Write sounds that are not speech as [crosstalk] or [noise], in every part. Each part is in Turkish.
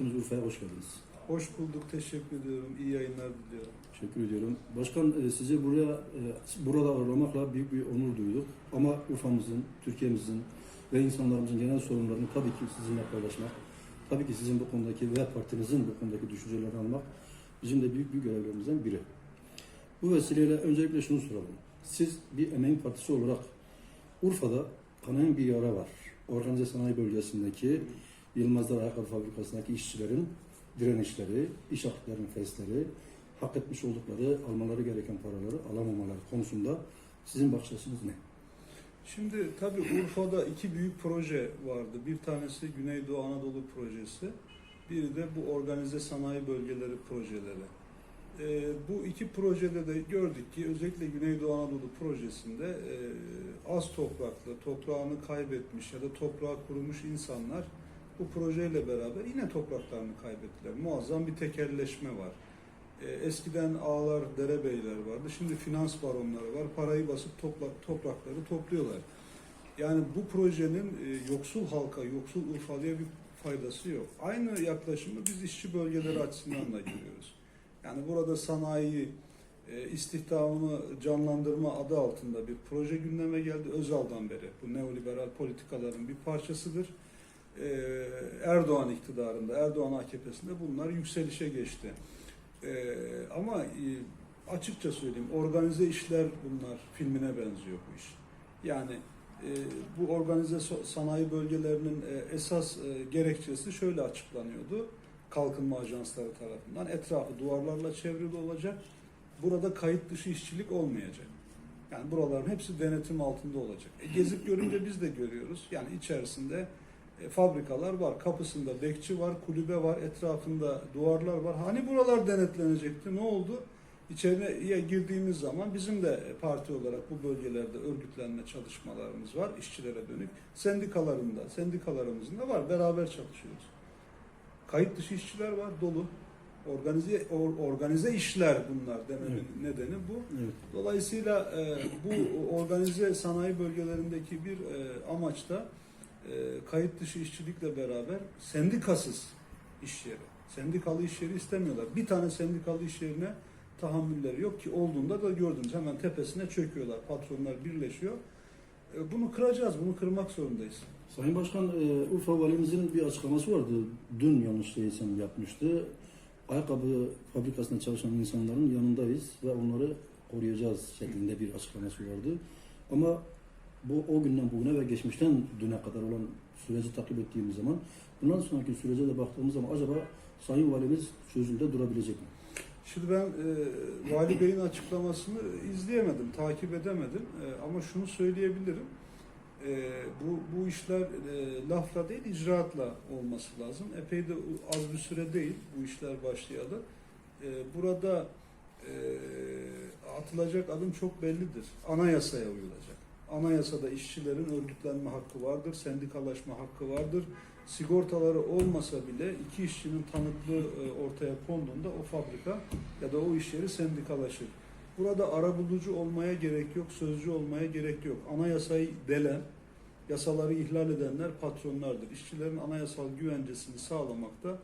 ettiniz Urfa'ya hoş geldiniz. Hoş bulduk, teşekkür ediyorum. İyi yayınlar diliyorum. Teşekkür ediyorum. Başkan e, sizi buraya e, burada ağırlamakla büyük bir onur duyduk. Ama Urfa'mızın, Türkiye'mizin ve insanlarımızın genel sorunlarını tabii ki sizinle paylaşmak, tabii ki sizin bu konudaki ve partinizin bu konudaki düşüncelerini almak bizim de büyük bir görevlerimizden biri. Bu vesileyle öncelikle şunu soralım. Siz bir emeğin partisi olarak Urfa'da kanayan bir yara var. Organize sanayi bölgesindeki Yılmazlar Ayakkabı Fabrikası'ndaki işçilerin direnişleri, iş haklarının fesleri, hak etmiş oldukları, almaları gereken paraları alamamaları konusunda sizin bakış açınız ne? Şimdi tabii Urfa'da iki büyük proje vardı. Bir tanesi Güneydoğu Anadolu projesi, biri de bu organize sanayi bölgeleri projeleri. Ee, bu iki projede de gördük ki özellikle Güneydoğu Anadolu projesinde e, az topraklı, toprağını kaybetmiş ya da toprağa kurumuş insanlar bu projeyle beraber yine topraklarını kaybettiler. Muazzam bir tekelleşme var. Ee, eskiden ağalar, derebeyler vardı. Şimdi finans baronları var. Parayı basıp toprak, toprakları topluyorlar. Yani bu projenin e, yoksul halka, yoksul Urfalı'ya bir faydası yok. Aynı yaklaşımı biz işçi bölgeleri açısından da görüyoruz. Yani burada sanayi, e, istihdamını canlandırma adı altında bir proje gündeme geldi. Özal'dan beri bu neoliberal politikaların bir parçasıdır. Ee, Erdoğan iktidarında, Erdoğan AKP'sinde bunlar yükselişe geçti. Ee, ama e, açıkça söyleyeyim, organize işler bunlar filmine benziyor bu iş. Yani e, bu organize sanayi bölgelerinin e, esas gerekçesi şöyle açıklanıyordu kalkınma ajansları tarafından. Etrafı duvarlarla çevrili olacak. Burada kayıt dışı işçilik olmayacak. Yani buraların hepsi denetim altında olacak. E, gezip görünce biz de görüyoruz. Yani içerisinde fabrikalar var. Kapısında bekçi var, kulübe var, etrafında duvarlar var. Hani buralar denetlenecekti? Ne oldu? İçeriye girdiğimiz zaman bizim de parti olarak bu bölgelerde örgütlenme çalışmalarımız var işçilere dönük. Sendikalarında, sendikalarımızın da var. Beraber çalışıyoruz. Kayıt dışı işçiler var dolu. Organize or- organize işler bunlar dememin nedeni bu. Evet. Dolayısıyla e, bu organize sanayi bölgelerindeki bir e, amaç da e, kayıt dışı işçilikle beraber sendikasız iş yeri. Sendikalı iş yeri istemiyorlar. Bir tane sendikalı iş yerine tahammülleri yok ki olduğunda da gördünüz hemen tepesine çöküyorlar. Patronlar birleşiyor. E, bunu kıracağız, bunu kırmak zorundayız. Sayın Başkan, e, Urfa Valimizin bir açıklaması vardı. Dün yanlış değilsem yapmıştı. Ayakkabı fabrikasında çalışan insanların yanındayız ve onları koruyacağız şeklinde bir açıklaması vardı. Ama bu o günden bugüne ve geçmişten düne kadar olan süreci takip ettiğimiz zaman bundan sonraki sürece de baktığımız zaman acaba Sayın Valimiz sözünde durabilecek mi? Şimdi ben e, Vali Bey'in açıklamasını izleyemedim, takip edemedim. E, ama şunu söyleyebilirim. E, bu, bu işler e, lafla değil, icraatla olması lazım. Epey de az bir süre değil bu işler başlayalı. E, burada e, atılacak adım çok bellidir. Anayasaya uyulacak. Anayasada işçilerin örgütlenme hakkı vardır, sendikalaşma hakkı vardır. Sigortaları olmasa bile iki işçinin tanıklığı e, ortaya konduğunda o fabrika ya da o iş yeri sendikalaşır. Burada arabulucu olmaya gerek yok, sözcü olmaya gerek yok. Anayasayı delen, yasaları ihlal edenler patronlardır. İşçilerin anayasal güvencesini sağlamakta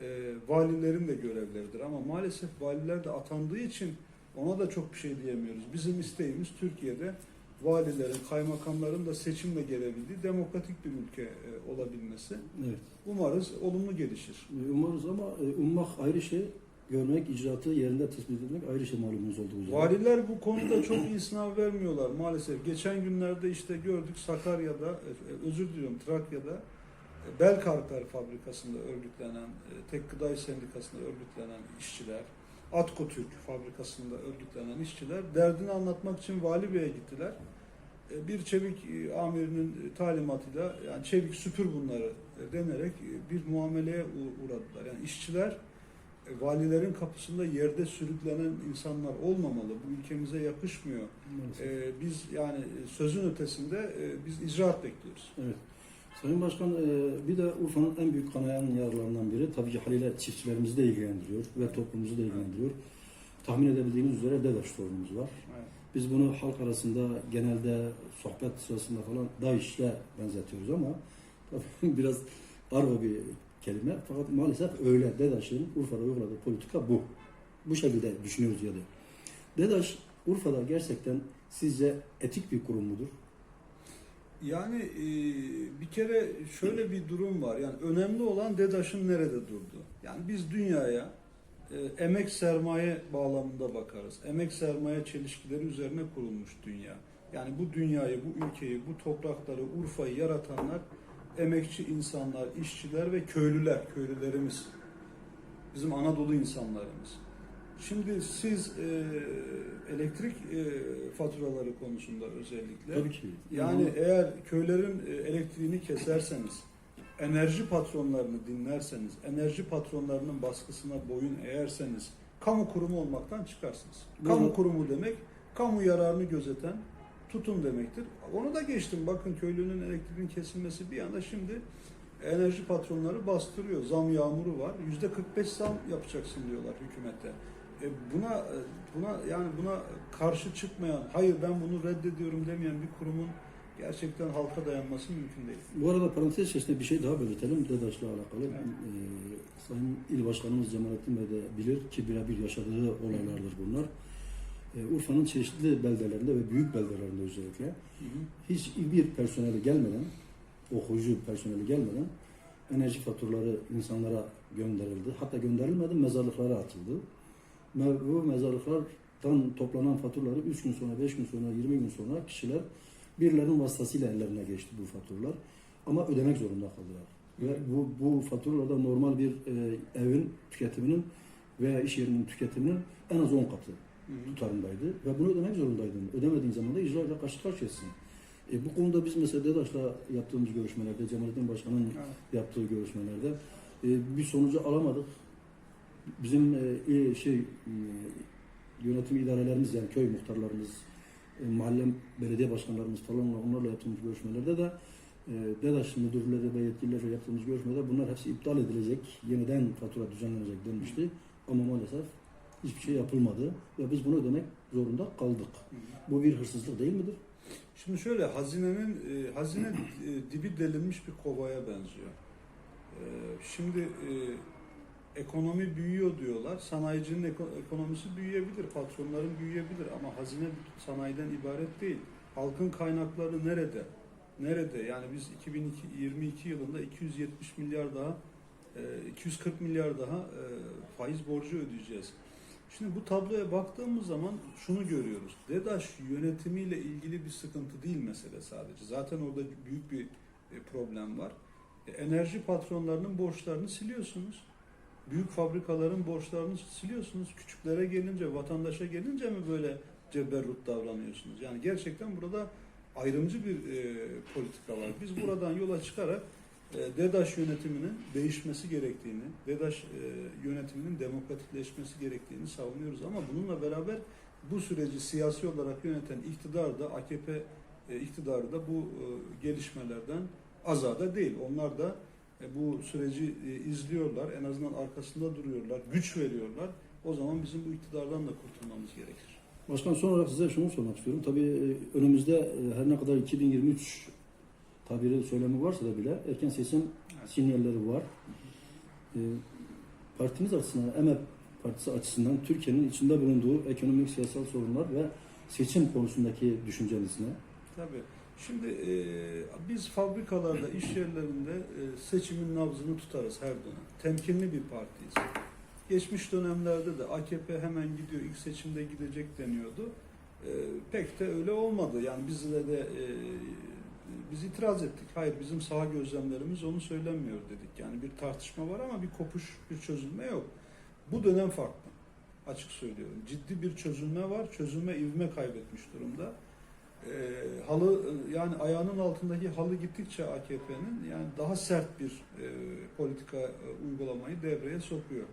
e, valilerin de görevleridir. Ama maalesef valiler de atandığı için ona da çok bir şey diyemiyoruz. Bizim isteğimiz Türkiye'de valilerin, kaymakamların da seçimle gelebildiği demokratik bir ülke e, olabilmesi. Evet. Umarız olumlu gelişir. E, Umarız ama e, ummak ayrı şey, görmek, icraatı yerinde tespit etmek ayrı şey malumunuz olduğu üzere. Valiler bu konuda çok iyi sınav vermiyorlar maalesef. Geçen günlerde işte gördük Sakarya'da, özür diliyorum Trakya'da Belkarkar fabrikasında örgütlenen, Tek Gıday Sendikası'nda örgütlenen işçiler, Atko Türk fabrikasında örgütlenen işçiler derdini anlatmak için vali beye gittiler. E, Bir çevik e, amirinin talimatıyla yani çevik süpür bunları e, denerek bir muameleye uğradılar. Yani işçiler valilerin kapısında yerde sürüklenen insanlar olmamalı. Bu ülkemize yakışmıyor. Maalesef. E, biz yani sözün ötesinde e, biz icraat bekliyoruz. Evet. Sayın Başkan, e, bir de Urfa'nın en büyük kanayan yaralarından biri tabii ki haliyle çiftçilerimizi de ilgilendiriyor ve toplumumuzu da ilgilendiriyor. Tahmin edebildiğiniz üzere Deveş sorunumuz var. Evet. Biz bunu halk arasında genelde sohbet sırasında falan DAEŞ'le benzetiyoruz ama [laughs] biraz argo bir kelime. Fakat maalesef öyle. DEDAŞ'ın Urfa'da uyguladığı politika bu. Bu şekilde düşünüyoruz ya da. DEDAŞ Urfa'da gerçekten sizce etik bir kurum mudur? Yani e, bir kere şöyle bir durum var. Yani önemli olan DEDAŞ'ın nerede durduğu. Yani biz dünyaya e, emek sermaye bağlamında bakarız. Emek sermaye çelişkileri üzerine kurulmuş dünya. Yani bu dünyayı, bu ülkeyi, bu toprakları, Urfa'yı yaratanlar emekçi insanlar, işçiler ve köylüler, köylülerimiz. Bizim Anadolu insanlarımız. Şimdi siz e, elektrik e, faturaları konusunda özellikle Tabii ki. yani eğer köylerin e, elektriğini keserseniz, enerji patronlarını dinlerseniz, enerji patronlarının baskısına boyun eğerseniz, kamu kurumu olmaktan çıkarsınız. Kamu kurumu demek, kamu yararını gözeten tutum demektir. Onu da geçtim. Bakın köylünün elektriğinin kesilmesi bir anda şimdi enerji patronları bastırıyor. Zam yağmuru var. Yüzde 45 zam yapacaksın diyorlar hükümete. E buna e, buna yani buna karşı çıkmayan, hayır ben bunu reddediyorum demeyen bir kurumun gerçekten halka dayanması mümkün değil. Bu arada parantez içerisinde bir şey daha belirtelim DEDAŞ'la alakalı. Evet. Ee, Sayın İl Başkanımız Cemalettin Bey de bilir ki birebir yaşadığı olaylardır bunlar. Ee, Urfa'nın çeşitli beldelerinde ve büyük beldelerinde özellikle hiç bir personeli gelmeden, okuyucu personeli gelmeden enerji faturaları insanlara gönderildi. Hatta gönderilmedi, mezarlıklara atıldı. Bu mezarlıklardan toplanan faturaları 3 gün sonra, 5 gün sonra, 20 gün sonra kişiler birilerinin vasıtasıyla ellerine geçti bu faturalar. Ama ödemek zorunda kaldılar. Ve bu, bu faturalarda normal bir e, evin tüketiminin veya iş yerinin tüketiminin en az 10 katı tutarındaydı ve bunu ödemek zorundaydın. Ödemediğin zaman da icra ile karşı karşıyasın. E, bu konuda biz mesela DEDAŞ'la yaptığımız görüşmelerde, Cemalettin Başkan'ın Evet. yaptığı görüşmelerde e, bir sonucu alamadık. Bizim e, e, şey e, yönetim idarelerimiz yani köy muhtarlarımız, e, belediye başkanlarımız falanla onlarla yaptığımız görüşmelerde de e, DEDAŞ müdürleri ve yetkililerle yaptığımız görüşmelerde bunlar hepsi iptal edilecek, yeniden fatura düzenlenecek denmişti. Ama maalesef hiçbir şey yapılmadı ve biz bunu ödemek zorunda kaldık. Bu bir hırsızlık değil midir? Şimdi şöyle hazinenin e, hazine e, dibi delinmiş bir kovaya benziyor. E, şimdi e, ekonomi büyüyor diyorlar. Sanayicinin eko- ekonomisi büyüyebilir, patronların büyüyebilir ama hazine sanayiden ibaret değil. Halkın kaynakları nerede? Nerede? Yani biz 2022 yılında 270 milyar daha, e, 240 milyar daha e, faiz borcu ödeyeceğiz. Şimdi bu tabloya baktığımız zaman şunu görüyoruz. DEDAŞ yönetimiyle ilgili bir sıkıntı değil mesele sadece. Zaten orada büyük bir e, problem var. E, Enerji patronlarının borçlarını siliyorsunuz. Büyük fabrikaların borçlarını siliyorsunuz. Küçüklere gelince, vatandaşa gelince mi böyle ceberrut davranıyorsunuz? Yani gerçekten burada ayrımcı bir e, politika var. Biz buradan yola çıkarak e, DEDAŞ yönetiminin değişmesi gerektiğini, DEDAŞ e, yönetiminin demokratikleşmesi gerektiğini savunuyoruz. Ama bununla beraber bu süreci siyasi olarak yöneten iktidar da AKP e, iktidarı da bu e, gelişmelerden azada değil. Onlar da bu süreci e, izliyorlar, en azından arkasında duruyorlar, güç veriyorlar. O zaman bizim bu iktidardan da kurtulmamız gerekir. Başkan son olarak size şunu sormak istiyorum. Tabii e, önümüzde e, her ne kadar 2023 tabiri söylemi varsa da bile erken seçim Evet. sinyalleri var. E, Partimiz açısından, EMEP Partisi açısından Türkiye'nin içinde bulunduğu ekonomik siyasal sorunlar ve seçim konusundaki düşünceniz ne? Tabii. Şimdi e, biz fabrikalarda, iş yerlerinde e, seçimin nabzını tutarız her dönem. Temkinli bir partiyiz. Geçmiş dönemlerde de AKP hemen gidiyor, ilk seçimde gidecek deniyordu. E, pek de öyle olmadı. Yani bizle de e, biz itiraz ettik. Hayır bizim saha gözlemlerimiz onu söylemiyor dedik. Yani bir tartışma var ama bir kopuş, bir çözülme yok. Bu dönem farklı. Açık söylüyorum. Ciddi bir çözülme var. Çözülme ivme kaybetmiş durumda. Ee, halı yani ayağının altındaki halı gittikçe AKP'nin yani daha sert bir e, politika e, uygulamayı devreye sokuyor.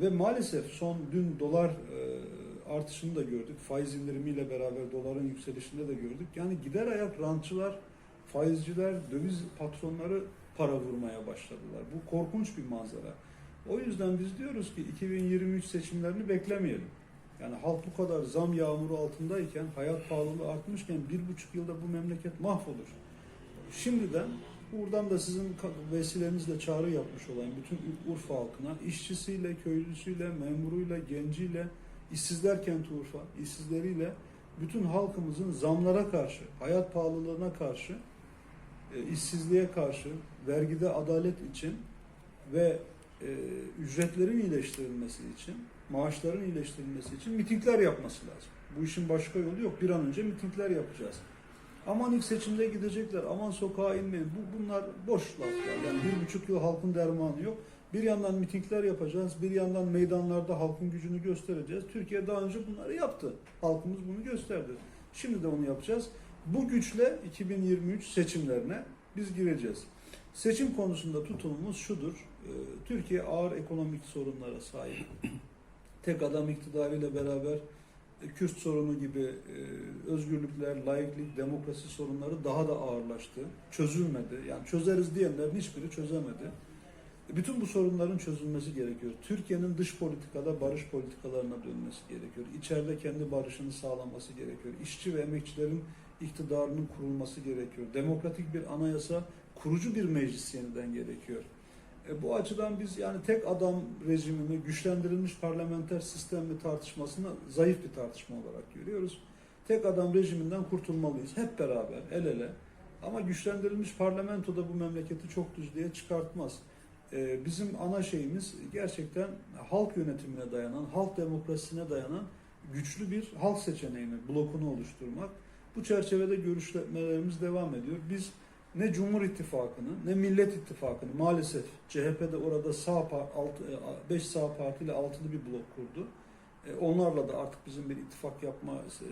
Ve maalesef son dün dolar e, artışını da gördük. Faiz indirimiyle beraber doların yükselişinde de gördük. Yani gider ayak rantçılar, faizciler, döviz patronları para vurmaya başladılar. Bu korkunç bir manzara. O yüzden biz diyoruz ki 2023 seçimlerini beklemeyelim. Yani halk bu kadar zam yağmuru altındayken, hayat pahalılığı artmışken bir buçuk yılda bu memleket mahvolur. Şimdiden Buradan da sizin vesilenizle çağrı yapmış olan bütün Urfa halkına, işçisiyle, köylüsüyle, memuruyla, genciyle, işsizler kenti Urfa, işsizleriyle bütün halkımızın zamlara karşı, hayat pahalılığına karşı, e, işsizliğe karşı, vergide adalet için ve e, ücretlerin iyileştirilmesi için, maaşların iyileştirilmesi için mitingler yapması lazım. Bu işin başka yolu yok. Bir an önce mitingler yapacağız. Aman ilk seçimde gidecekler, aman sokağa inmeyin. Bu, bunlar boş laflar. Yani bir buçuk yıl halkın dermanı yok. Bir yandan mitingler yapacağız, bir yandan meydanlarda halkın gücünü göstereceğiz. Türkiye daha önce bunları yaptı. Halkımız bunu gösterdi. Şimdi de onu yapacağız. Bu güçle 2023 seçimlerine biz gireceğiz. Seçim konusunda tutumumuz şudur. Ee, Türkiye ağır ekonomik sorunlara sahip. [clears throat] Tek adam iktidarıyla beraber e, Kürt sorunu gibi e, özgürlükler, laiklik, demokrasi sorunları daha da ağırlaştı. Çözülmedi. Yani çözeriz diyenlerin hiçbiri çözemedi. Bütün bu sorunların çözülmesi gerekiyor. Türkiye'nin dış politikada barış politikalarına dönmesi gerekiyor. İçeride kendi barışını sağlaması gerekiyor. İşçi ve emekçilerin iktidarının kurulması gerekiyor. Demokratik bir anayasa, kurucu bir meclis yeniden gerekiyor. E, bu açıdan biz yani tek adam rejimini, güçlendirilmiş parlamenter sistemli tartışmasını zayıf bir tartışma olarak görüyoruz. Tek adam rejiminden kurtulmalıyız. Hep beraber, el ele. Ama güçlendirilmiş parlamento da bu memleketi çok düzlüğe çıkartmaz. E, bizim ana şeyimiz gerçekten halk yönetimine dayanan, halk demokrasisine dayanan güçlü bir halk seçeneğini, blokunu oluşturmak. Bu çerçevede görüşmelerimiz devam ediyor. Biz ne Cumhur İttifakı'nı ne Millet İttifakı'nı maalesef CHP'de orada sağ 5 sağ partiyle altılı bir blok kurdu. E, Onlarla da artık bizim bir ittifak yapma e,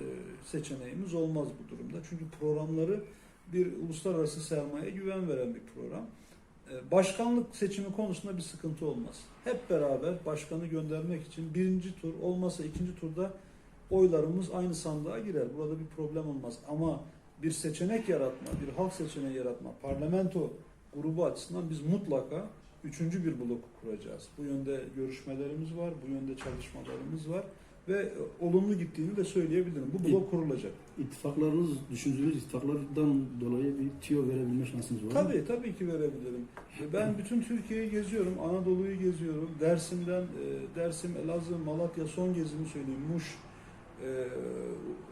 seçeneğimiz olmaz bu durumda. Çünkü programları bir uluslararası sermaye güven veren bir program. E, Başkanlık seçimi konusunda bir sıkıntı olmaz. Hep beraber başkanı göndermek için birinci tur olmasa ikinci turda oylarımız aynı sandığa girer. Burada bir problem olmaz. Ama bir seçenek yaratma, bir halk seçeneği yaratma, parlamento grubu açısından biz mutlaka üçüncü bir blok kuracağız. Bu yönde görüşmelerimiz var, bu yönde çalışmalarımız var ve olumlu gittiğini de söyleyebilirim. Bu blok kurulacak. İttifaklarınız, düşündüğünüz ittifaklardan dolayı bir tüyo verebilme şansınız var mı? Tabii tabii ki verebilirim. E, Ben bütün Türkiye'yi geziyorum, Anadolu'yu geziyorum. Dersim'den, e, Dersim, Elazığ, Malatya son gezimi söyleyeyim. Muş, e,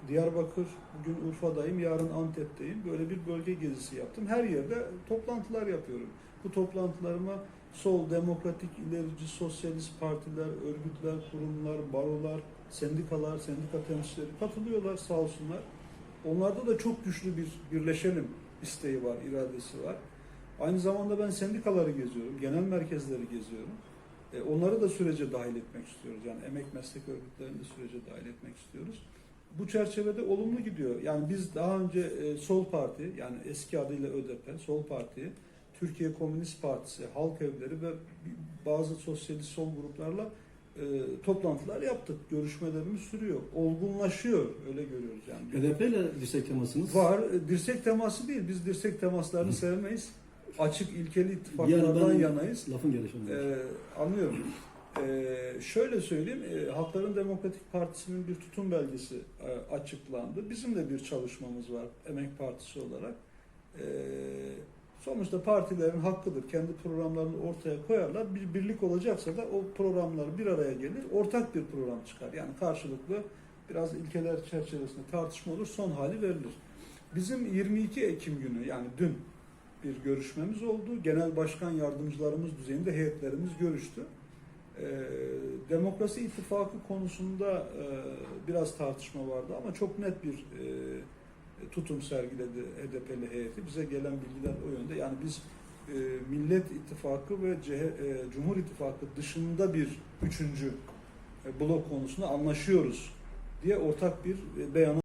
Diyarbakır, bugün Urfa'dayım, yarın Antep'teyim. Böyle bir bölge gezisi yaptım. Her yerde toplantılar yapıyorum. Bu toplantılarıma sol, demokratik, ilerici, sosyalist partiler, örgütler, kurumlar, barolar, sendikalar, sendika temsilcileri katılıyorlar sağ olsunlar. Onlarda da çok güçlü bir birleşelim isteği var, iradesi var. Aynı zamanda ben sendikaları geziyorum, genel merkezleri geziyorum. E, onları da sürece dahil etmek istiyoruz. Yani emek meslek örgütlerini de sürece dahil etmek istiyoruz. Bu çerçevede olumlu gidiyor. Yani biz daha önce e, Sol Parti, yani eski adıyla ÖDP, Sol Parti, Türkiye Komünist Partisi, Halk Evleri ve bazı sosyalist sol gruplarla e, toplantılar yaptık. Görüşmelerimiz sürüyor. Olgunlaşıyor. Öyle görüyoruz yani. HDP ile dirsek temasınız Var. E, Dirsek teması değil. Biz dirsek temaslarını sevmeyiz. Açık ilkeli ittifaklardan aradan yanayız. lafın gelişi. Ee, anlıyorum. Ee, şöyle söyleyeyim, e, Halkların Demokratik Partisi'nin bir tutum belgesi e, açıklandı. Bizim de bir çalışmamız var Emek Partisi olarak. Ee, sonuçta partilerin hakkıdır. Kendi programlarını ortaya koyarlar. Bir birlik olacaksa da o programlar bir araya gelir. Ortak bir program çıkar. Yani karşılıklı biraz ilkeler çerçevesinde tartışma olur. Son hali verilir. Bizim 22 Ekim günü yani dün bir görüşmemiz oldu. Genel başkan yardımcılarımız düzeyinde heyetlerimiz görüştü. Ee, Demokrasi İttifakı konusunda e, biraz tartışma vardı ama çok net bir e, tutum sergiledi HDP'li heyeti. Bize gelen bilgiler o yönde. Yani biz e, Millet İttifakı ve Cumhur İttifakı dışında bir üçüncü blok konusunda anlaşıyoruz diye ortak bir beyana